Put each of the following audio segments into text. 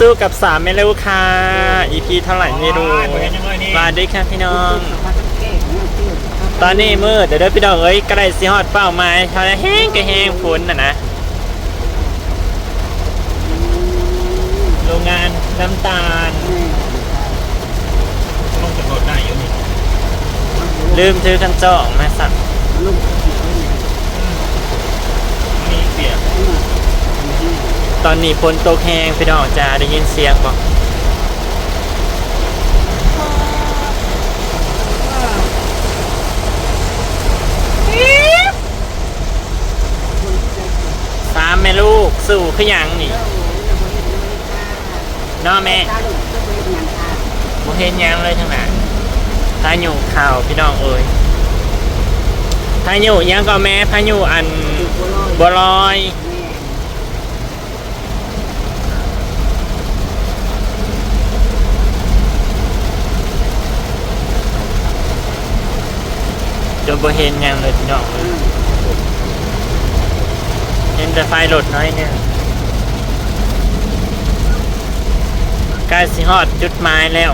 สู้ๆกับสามไม่รู้ค่ะ EP เท่าไหร่ไม่รู้มาด้วยค่ะพี่น้อง ตอนนี้มืดเดี๋ยวเด้อพี่น้องเอ้ยใกล้สิฮอดเป้าหมายเท่านั้นแห้งก็แห้งฝนน่ะนะโรงงานน้ำตาลลงจากรถได้อยู่นี่ลืมถือคันจองมาสั่งมีเปียก ตอนนี้ฝนตกแห้งพี่น้องจะได้ยินเสียงบ่สามแม่ลูกสู่คือหยังนี่น้อแม่บ่เห็นหยังเลยทั้งนั้นพายุข่าวพี่น้องเอ้ยพายุยังก็แม่พายุอันบัวลอย จนบ่เห็นยังเลยพี่น้องเห็นแต่ไฟรถน้อยเนี่ยกล้สิฮอดจุดหมายแล้ว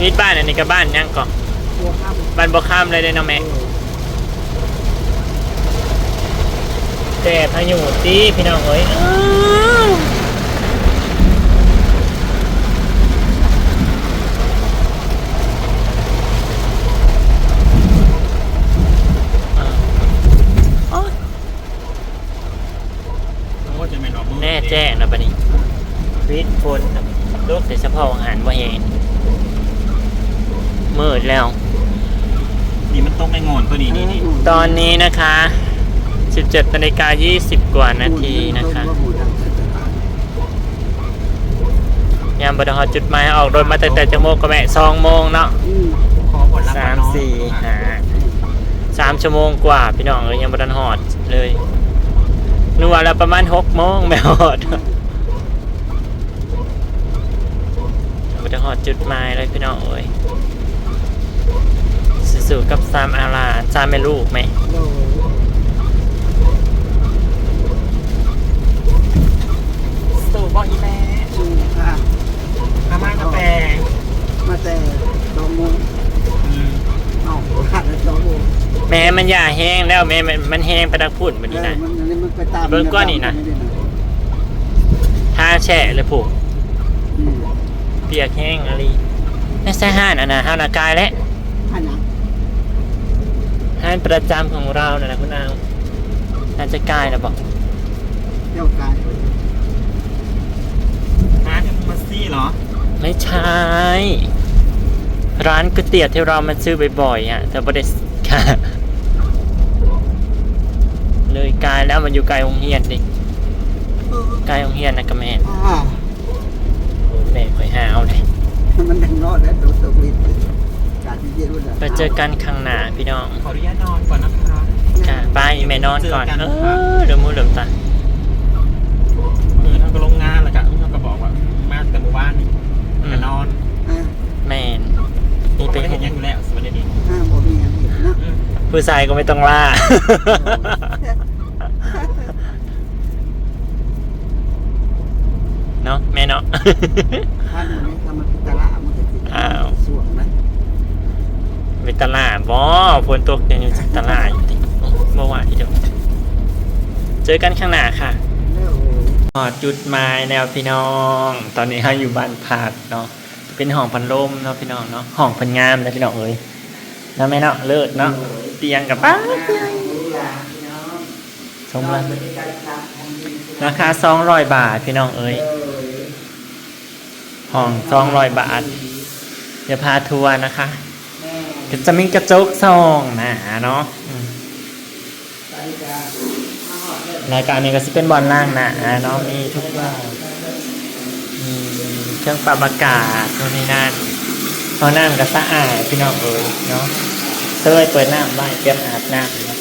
นี่บ้านอันนี้ก็บ้านยังก่อนบ้านบ่ข้ามเลยเด้อเนะแม่แต่พายุตีพี่น้องเอ้ยอ้าวอ้าว โอ้จะไม่รอมือ แน่แจ้งนะปะนี้วิทย์ฝนโลกแต่เฉพาะอาหารว่าเองมืดแล้ว นี่มันต้องไปงอนตัวนี้นี่นี่ตอนนี้นะคะ 17นาฬิกา20 กว่านาทีนะคะยามบไดฮอดจุดหมายออกรถมาแต่แต่จังโมงก็แม่สองโมงเนาะขอผลลัพธ์สามสี่ห้าสามชั่วโมงกว่า พี่น้องเอ้ยยังบไดันหอดเลย นัวแล้วประมาณหกโมงไม่หอดบไดันหอดจุดหมายเลยพี่น้องเอ้ยสู้ๆกับสามอาลาสามแม่ลูกไหมสู่บ่อีแม่อาม่ากาแฟมาแต่สองโมงอืมเอ้า ขาดแล้วสองโมงแม่มันอย่าแห้งแล้วแม่มันมันแห้งไปดักพุ่นแบบนี้นะมันมันไปตามเบิ่งก่อนนี่นะ ทาแฉะเลยผูกอืมเปียกแห้งอะไรนี่ใช่ห้านอันนะห้านอากายและอันนะห้านประจำของเรานะนะคุณอาวน่าจะกายแล้วบอกเจ้ากายร้านเนี่ยมันซี่เหรอ ไม่ใช่ ร้านก๋วยเตี๋ยวที่เรามาซื้อบ่อยๆอะแต่บ่ได้ค่ะเลยกายแล้วมันอยู่ไกลโรงเรียนดิไกลโรงเรียนนะกับแม่อ่าโอ้ยแม่คอยหาเอาเลยมันดังรอดแล้วโดนตกลิ้นการที่เย็นรุ่นไปเจอกันข้างหน้าพี่น้อง ขออนุญาตนอนก่อนนะคะค่ะบายแม่นอนก่อนเจอกันเอครับอเดี๋ยวมูเดี๋ยวตาเออท่านก็ลงงานแล้วก็ท่านก็บอกว่ามาแต่หมู่บ้านนี่ก็นอน อ่า แม่น นี่ นี่ เป็ เป็น น เห็นยังอยู่แล้วสวัสดี ห้าบ่มีอย่างนี้นะ อืม ผู้ชายก็ไม่ต้องล่า เนาะแม่เนาะ ท่านมันทำมันตลาดมันจะติดอ้าว สวงนะไปตลาดบ่ฝนตกยังอยู่ตลาดอยู่ดิเมื่อวานที่เดียวเจอกันข้างหน้าค่ะแล้วหอดจุดหมายแนวพี่น้อง ตอนนี้เราอยู่บ้านพักเนาะ เป็นห้องพันลมเนาะพี่น้องเนาะ ห้องพันงามนะพี่น้องเอ้ย แล้วแม่เนาะเลิศเนาะเตียงกับป้าชมละราคาสองร้อยบาทพี่น้องเอ้ยห้องสองร้อยบาทเดี๋ยวพาทัวร์นะคะก็จะมีกระจกซองนะเนาะรายการนี้ก็จะเป็นบอลล่างนะเนาะมีทุกอย่างมีเครื่องปรับอากาศโน่นนี่นั่นห้องน้ำก็สะอาดพี่น้องเอ้ยเนาะ เตยเปิดน้ำไว้เตรียมอาบน้ำเนาะ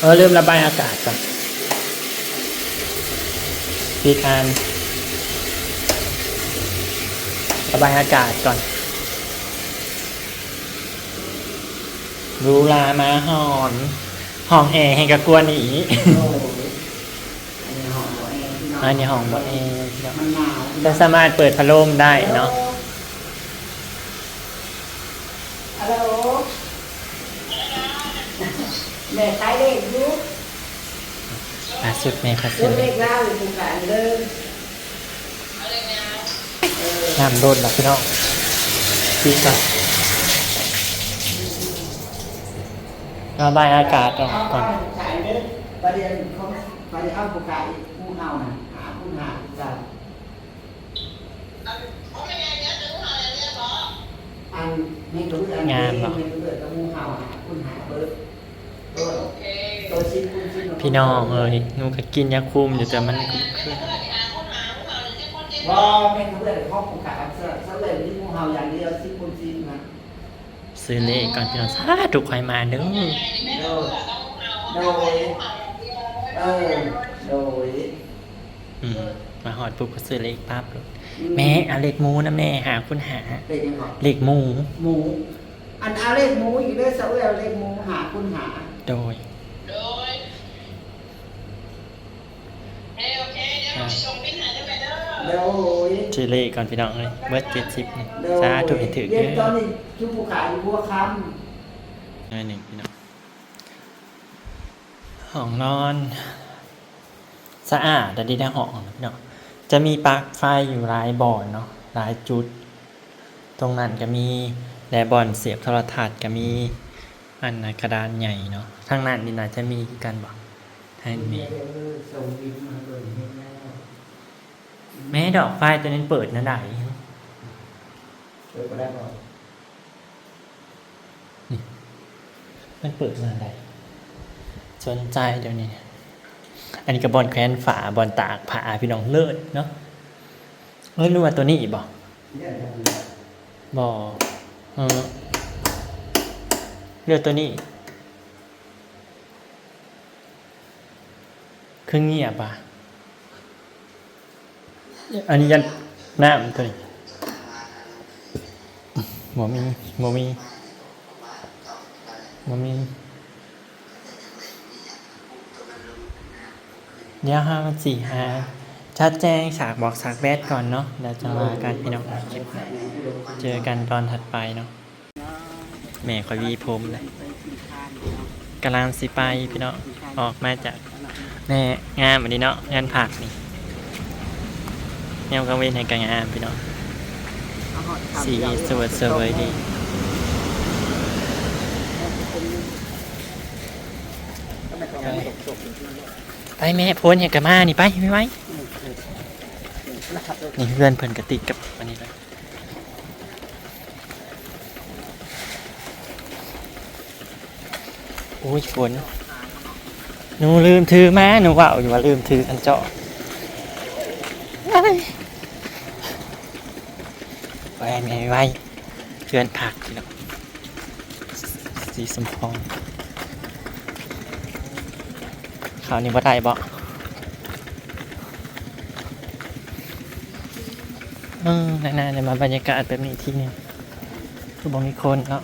เออลืมระบายอากาศก่อนปิดอันระบายอากาศก่อนรูลามาหอนห้องแอร์ให้กับกวนอีอันนี้หอมอันนี้ห้องบ่เองพี่น้องมันหนาวจะสามารถเปิดพัดลมได้เนาะ ฮัลโหล แม่ขายเลขอยู่ล่าสุดแม่พัดซื้ซื้ออเลขเล่าอยู่ตรงกลางเดิมน้ำโดนหรอพี่น้องพี่ก่อนระบายอากาศออกเอาก่อนขายเด้อประเดี๋ยวเขาประเดี๋ยวเอาผู้ขายผู้เอาน่ะหาผู้หาจัดอันนี้ก็คืออันนี้ไม่เกิดกับผู้เอาหาผู้หาเบิร์ พี่น้องเอ้ยหนูก็กินยาคุมอยู่แต่มันก็คือว่าไม่เกิดข้อผู้ขายเสื้อเสื้อเลยที่ผู้เอาอย่างเดียวชิ้นคุณชิ้นนะซื้อเลขก่อนพี่น้องสาธุคอยมาเด้อโดยโดยเออโดยอืมมาหอดปุ๊บก็ซื้อเลขปั๊บเลยแม่เอาเลขหมูนะแม่หาคุณหาเลขยังไงเลขหมูหมู อันเอาเลขหมูอีกเด้อเสาเอาเลขหมูหาคุณหา โดย โดยเอ้ยโอเคเดี๋ยวเราไปส่งบินหาได้ไหมเด้อโดยซื้อเลขก่อนพี่น้องเลยเบิร์ดเจ็ดสิบนี่โดสายธุให้ถือเรีเด้ยนตอนอนี้ชุบผู้ขายอยู่บัวคน้อยหนึ่งพี่น้องห้องนอน สะอาดแต่ดีได้ห้องนะพี่น้องจะมีปลั๊กไฟอยู่หลายบ่อนเนาะหลายจุด ตรงนั้นก็มีแลบอนเสียบโทรทัศน์ก็มีอันนะกระดานใหญ่เนาะ ทางนั้นนี่น่าจะมีกันบอกให้ำมีเออส่งบินมาเลยเห็นแล้แม้ดอกไฟตัวนั้นเปิดนะได้เออก็ได้บอกมันเปิดมาได้สนใจเดี๋ยวนี้ อันนี้ก็บบอลแควนฝาบอลตากผ้าพี่น้องเลิศเนาะเอ้ยรู้ว่าตัวนี้อีกบอกเนี่ยจะมีบอเออเลือกตัวนี้ คือเงียบอะอันนี้ยันน้ำตัวนี้หมอมีหมอมีหมอมีเดี๋ยวห้ามสี่ห้าชัดแจ้งฉากบอกฉากแบดก่อนเนาะเดี๋ยวจะมากันพี่น้องคลิปเจอกันตอนถัดไปเนาะแม่คอยวีผมเลยกำลังสิไปพี่น้องออกมาจาก แม่งามอันนี้เนาะงานผักนี่แนวกังเวนให้กันงามพี่น้องสีสวยสวยดีไปแม่พ้นเห็นกันมานี่ไปไม่ไหวนี่เพื่อนเพื่อนกติดกับอันนี้เลยโอ้ยฝน หนูลืมถือมาหนูว่าอยู่ว่าลืมถืออันเจาะไปแม่ไว้เพื่อนผักทีละสีสมพรข่าวนี้ว่าได้บ่เออนานๆเนี่ยมาบรรยากาศแบบนี้ที่นี่คือบางมีคนเนาะ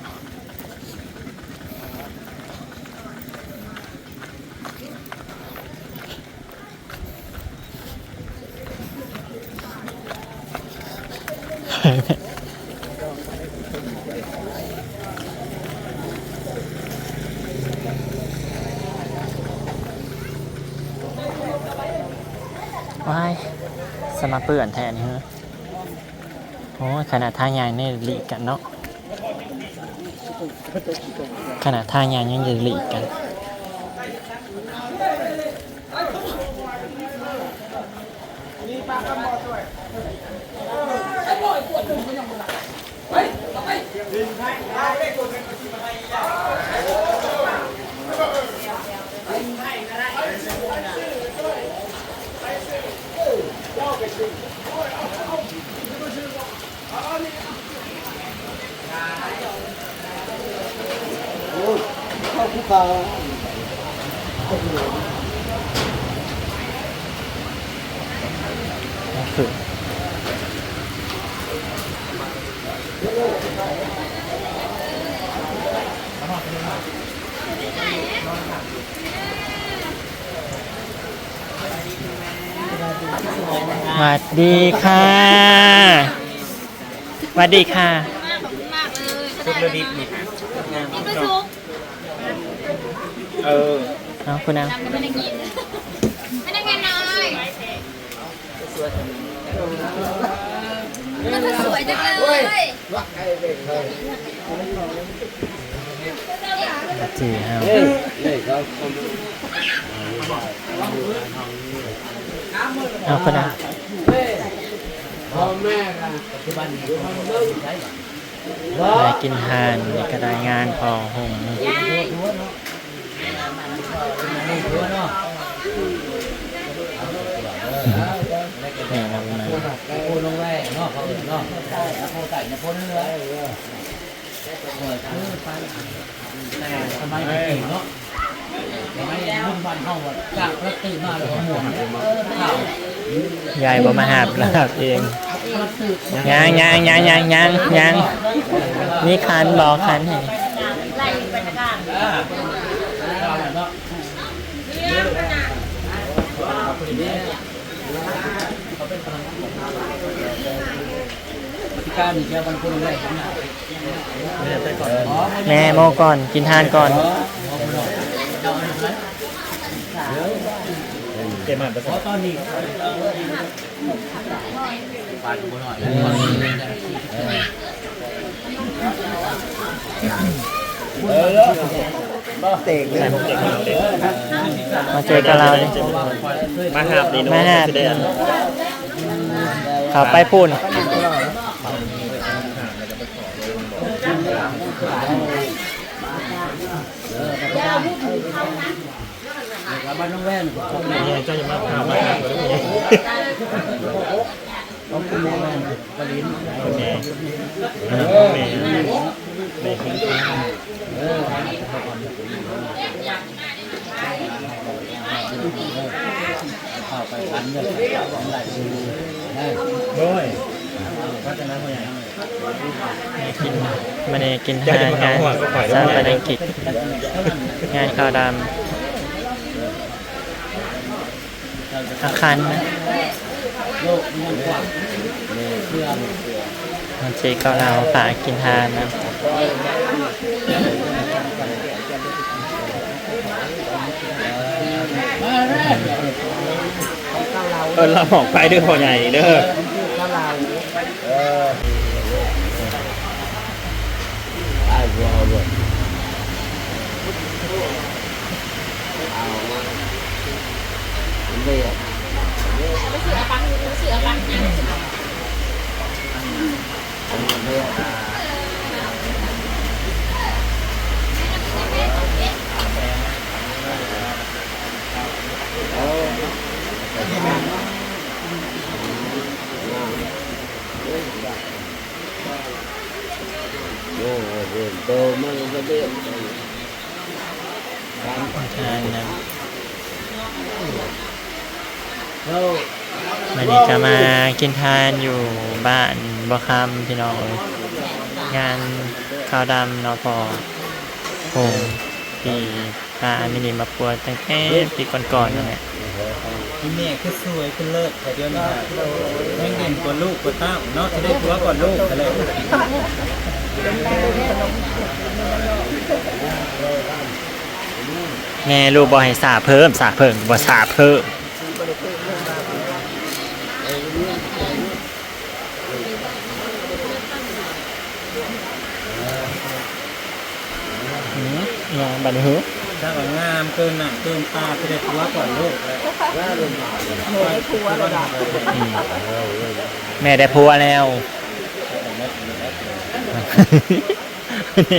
ายสมาเปื่อนแทนเฮ้อโอ้ขนาดท่ายางนี่หลีกกันเนาะขนาดท่ายางยังจะหลีกกันเข้าภูเขา ก็คือ สวัสดีค่ะสวัสดีค่ะมากเลยชุดเรือดิบนี่งามนี่ก็ซุกเออเอาคุณเอาทำกันไม่ได้กินไม่ได้กินน้อยมันสวยจังเลยจีเอา เอาคุณเอาพ่อแม่กันปัจจุบันนี้ทำเรื่องใช้ได้กินทานนี่ก็ได้งานพอหงหัวเนาะนี่เรามาโอ้ลงแร่เนาะเขาเนาะแล้วโคไก่เนี่ยโคเนื้อเปิดคือฟันแต่ทำไมไม่กินเนาะ ไมรุ่นบ้านเขาว่ากากแล้วตื่นมาแล้วหมวกข้าวยายบ่มาหาบลาบเองตื่นยังยังยังยังยังยังนี่คันบอกคันให้ไล่ไปตะการเนาะพิการนี่แค่บางคนเลยนะแม่โมก่อน กินทานก่อน เก็บมันไปเพราะตอนนี้ปาดบัวหน่อยเออเตกเลยมาเจอกับเราดิมาหาบดีมาหาบเดนเขาไปพูน บ้านน้องแว่นเขาเป็นนี่เจ้าจะมาหามาหาบกันได้ยังเขาเป็นน้องแว่นกระลิ้นแม่แม่แม่กินข้าวเออเข้าไปพันเลยของไหลดูได้ด้วยพัฒนาคนใหญ่กินมาเนกินทานงานสร้างประดังกิจงานข้าวดำ อาคารนะมันเพื่อนมันเจอกับเราฝากกินทานนะเออเราออกไปเด้อพ่อใหญ่เด้อ ถ้าเราเออไอ้บัวบัวเอามาเรียก ไม่เสือปังไม่เสือปังยัง เรียก โอ้โหโตมันก็เรียก ทานนะ เขา วันนี้ ก็มากินทานอยู่บ้านบ่คำพี่น้องเอ้ยงานข้าวดำเนาะพอโหงปีพามินิมาปัวตั้งแต่ปีก่อนๆนั่นแหละพี่แม่คือสวยคือเลิศแต่เดี๋ยวนี้แม่งเด่นกว่าลูกกว่าเต้าเนาะจะได้ผัวก่อนลูกกันเลยแม่ลูกบ่ให้สาเพิ่มสาเพิ่มบ่สาเพิ่ม งานบัดนหือถ้าว่างามเกินหนักเกินตาจะได้ผัวก่อนลูกเลยอืมแม่ได้ผัวแล้วเ